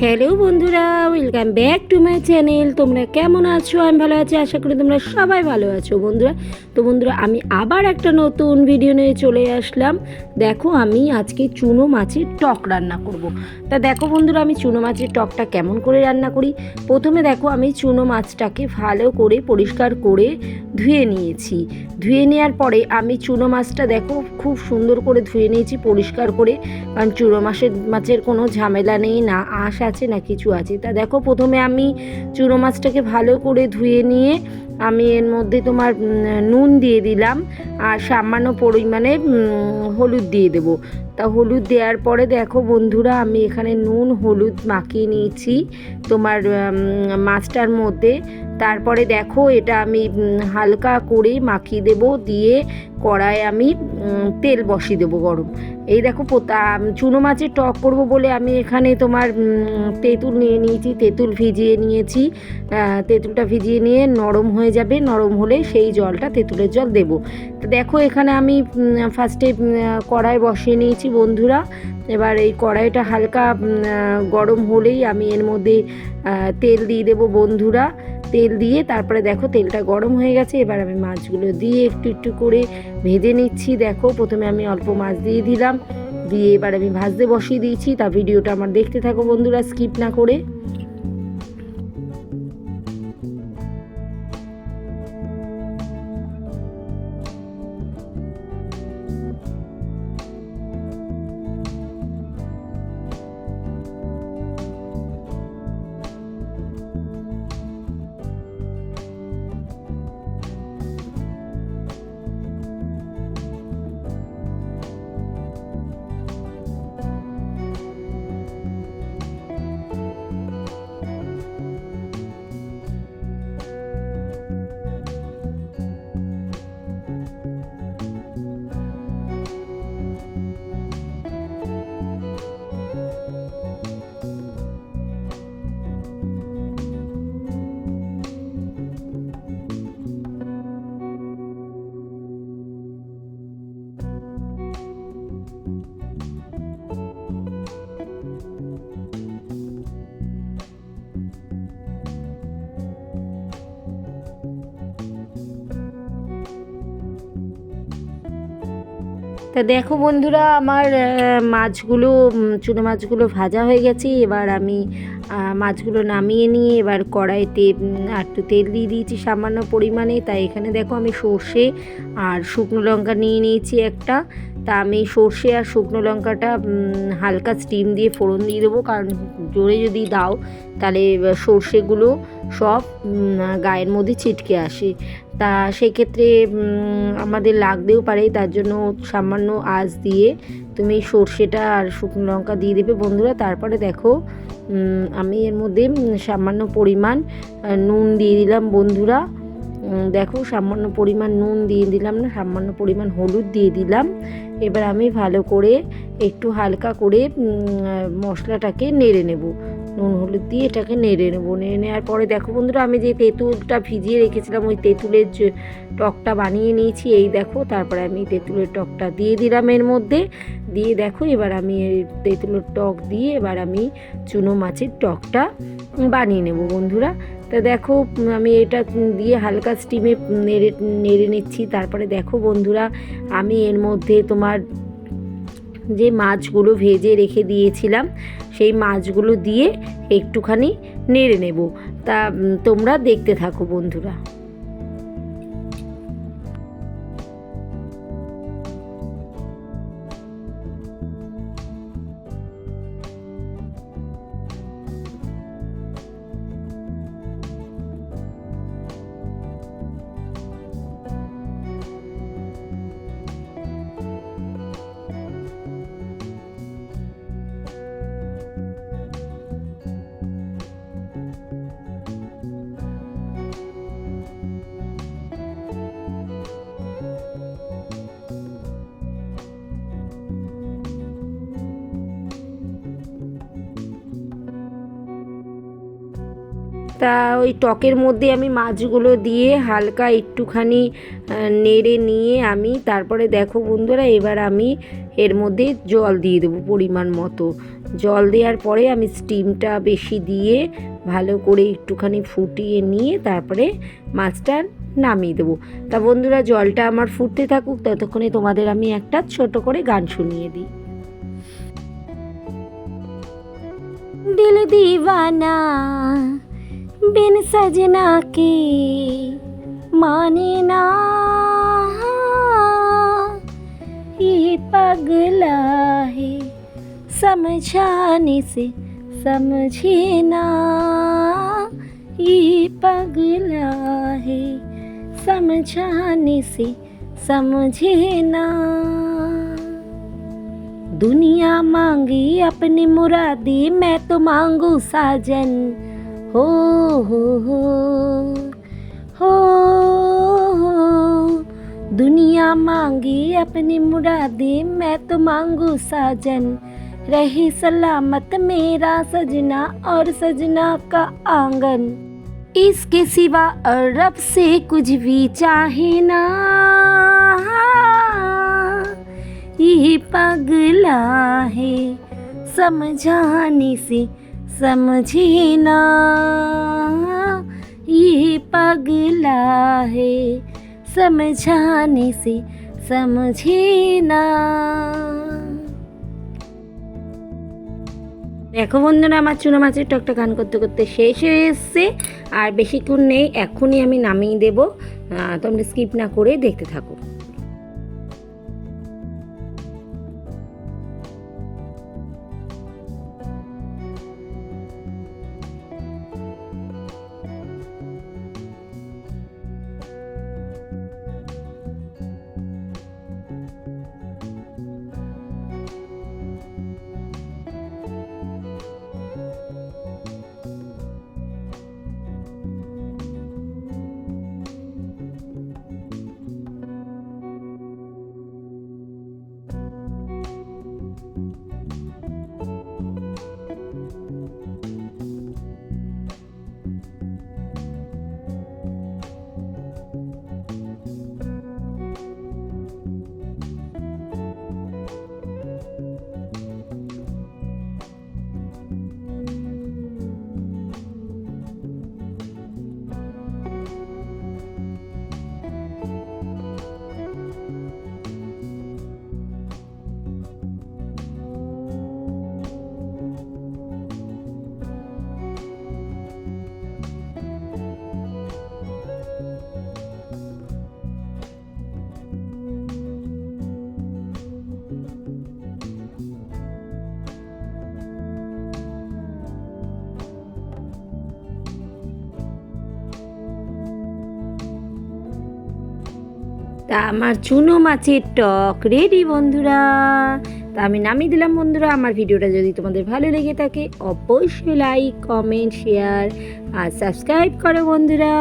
Hello বন্ধুরা welcome back to my channel তোমরা কেমন আছো? আমি ভালো আছি, আশা করি তোমরা সবাই ভালো আছো, বন্ধুরা। তো বন্ধুরা, আমি আবার একটা নতুন ভিডিও নিয়ে চলে আসলাম। দেখো, আমি আজকে চুনো মাছের টক রান্না করব। তা দেখো বন্ধুরা, আমি চুনো মাছের টকটা কেমন করে রান্না করি? প্রথমে দেখো, আমি চুনো মাছটাকে ভালো করে পরিষ্কার করে ধুয়ে নিয়েছি। ধুয়ে নেওয়ার পরে আমি চুনো মাছটা দেখো, খুব সুন্দর করে ধুয়ে নিয়েছি পরিষ্কার করে। কারণ চুনো মাছের মাছের কোনো ঝামেলা নেই, না আঁশ আছে না কিছু আছে? তা দেখো প্রথমে আমি চুনো মাছটাকে ভালো করে ধুয়ে নিয়ে আমি এর মধ্যে তোমার নুন দিয়ে দিলাম আর সামান্য পরিমাণে হলুদ দিয়ে দেবো। তা হলুদ দেওয়ার পরে দেখো বন্ধুরা, আমি এখানে নুন, হলুদ মাখিয়ে নিয়েছি তোমার মাছটার মধ্যে। তারপরে দেখো এটা আমি হালকা করে মাখিয়ে দেবো। দিয়ে কড়ায় আমি তেল বসিয়ে দেবো গরম। এই দেখো পোতা চুনো মাছের টক করব বলে আমি এখানে তোমার তেঁতুল নিয়ে নিয়েছি, তেঁতুল ভিজিয়ে নিয়েছি। তেঁতুলটা ভিজিয়ে নিয়ে নরম হয়ে যাবে, নরম হলে সেই জলটা, তেঁতুলের জল দেব। তো দেখো এখানে আমি ফার্স্টে কড়াই বসিয়ে নিয়েছি বন্ধুরা। এবার এই কড়াইটা হালকা গরম হলেই আমি এর মধ্যে তেল দিয়ে দেবো বন্ধুরা। তেল দিয়ে তারপরে দেখো তেলটা গরম হয়ে গেছে, এবার আমি মাছগুলো দিয়ে একটু একটু করে ভেজে নিচ্ছি। দেখো, প্রথমে আমি অল্প মাছ দিয়ে দিলাম, দিয়ে এবার আমি ভাজতে বসিয়ে দিয়েছি। তা ভিডিওটা আমার দেখতে থাকো বন্ধুরা, স্কিপ না করে। তা দেখো বন্ধুরা, আমার মাছগুলো চুনো মাছগুলো ভাজা হয়ে গেছে। এবার আমি মাছগুলো নামিয়ে নিয়ে এবার কড়াইতে একটু তেল দিয়ে দিয়েছি সামান্য পরিমাণে। তাই এখানে দেখো আমি সর্ষে আর শুকনো লঙ্কা নিয়ে নিয়েছি একটা। তা আমি সর্ষে আর শুকনো লঙ্কাটা হালকা স্টিম দিয়ে ফোড়ন দিয়ে দেবো। কারণ জোরে যদি দাও, তাহলে সর্ষেগুলো সব গায়ের মধ্যে ছিটকে আসে। তা সেক্ষেত্রে আমাদের লাগতেও পারে। তার জন্য সামান্য আঁচ দিয়ে তুমি সর্ষেটা আর শুকনো লঙ্কা দিয়ে দেবে বন্ধুরা। তারপরে দেখো আমি এর মধ্যে সামান্য পরিমাণ নুন দিয়ে দিলাম বন্ধুরা। দেখো সামান্য পরিমাণ নুন দিয়ে দিলাম না, সামান্য পরিমাণ হলুদ দিয়ে দিলাম। এবার আমি ভালো করে একটু হালকা করে মশলাটাকে নেড়ে নেব। নুন হলুদ দিয়ে এটাকে নেড়ে নেব, নেড়ে নেওয়ার পরে দেখো বন্ধুরা, আমি যে তেঁতুলটা ভিজিয়ে রেখেছিলাম, ওই তেঁতুলের যে টকটা বানিয়ে নিয়েছি, এই দেখো, তারপরে আমি তেঁতুলের টকটা দিয়ে দিলাম এর মধ্যে। দিয়ে দেখো, এবার আমি এই তেঁতুলের টক দিয়ে এবার আমি চুনো মাছের টকটা বানিয়ে নেব বন্ধুরা। তা দেখো, আমি এটা দিয়ে হালকা স্টিমে নেড়ে নেড়ে নিচ্ছি। তারপরে দেখো বন্ধুরা, আমি এর মধ্যে তোমার যে মাছগুলো ভেজে রেখে দিয়েছিলাম, সেই মাছগুলো দিয়ে একটুখানি নেড়ে নেব। তা তোমরা দেখতে থাকো বন্ধুরা। তা ওই টকের মধ্যে আমি মাছগুলো দিয়ে হালকা একটুখানি নেড়ে নিয়ে আমি তারপরে দেখো বন্ধুরা, এবার আমি এর মধ্যে জল দিয়ে দেবো পরিমাণ মতো। জল দেওয়ার পরে আমি স্টিমটা বেশি দিয়ে ভালো করে একটুখানি ফুটিয়ে নিয়ে তারপরে মাছটা নামিয়ে দেবো। তা বন্ধুরা, জলটা আমার ফুটতে থাকুক, ততক্ষণে তোমাদের আমি একটা ছোট করে গান শুনিয়ে দিই। দিল দিবানা बिन सजना के माने ना। ये पगला है, समझाने से समझे ना। ये पगला है, समझाने से समझे ना। दुनिया मांगी अपनी मुरादी, मैं तो मांगू साजन। हो हो हो हो दुनिया मांगी अपनी मुरादी, मैं तो मांगू साजन। रही सलामत मेरा सजना और सजना का आँगन। इसके सिवा और रब से कुछ भी चाहे ना। ये पगला है, समझाने से समझे ना ये पगला है समझाने से समझे ना দেখো বন্ধুরা আমার চুনো মাছের টকটা গান করতে করতে শেষ হয়ে এসছে আর বেশিক্ষণ নেই এখনই আমি নামিয়ে দেবো আহ, তোমরা স্কিপ না করে দেখতে থাকো তা আমার চুনো মাছের টক রেডি বন্ধুরা। তা আমি নামিয়ে দিলাম বন্ধুরা, আমার ভিডিওটা যদি তোমাদের ভালো লেগে থাকে, অবশ্যই লাইক কমেন্ট শেয়ার আর সাবস্ক্রাইব করো বন্ধুরা।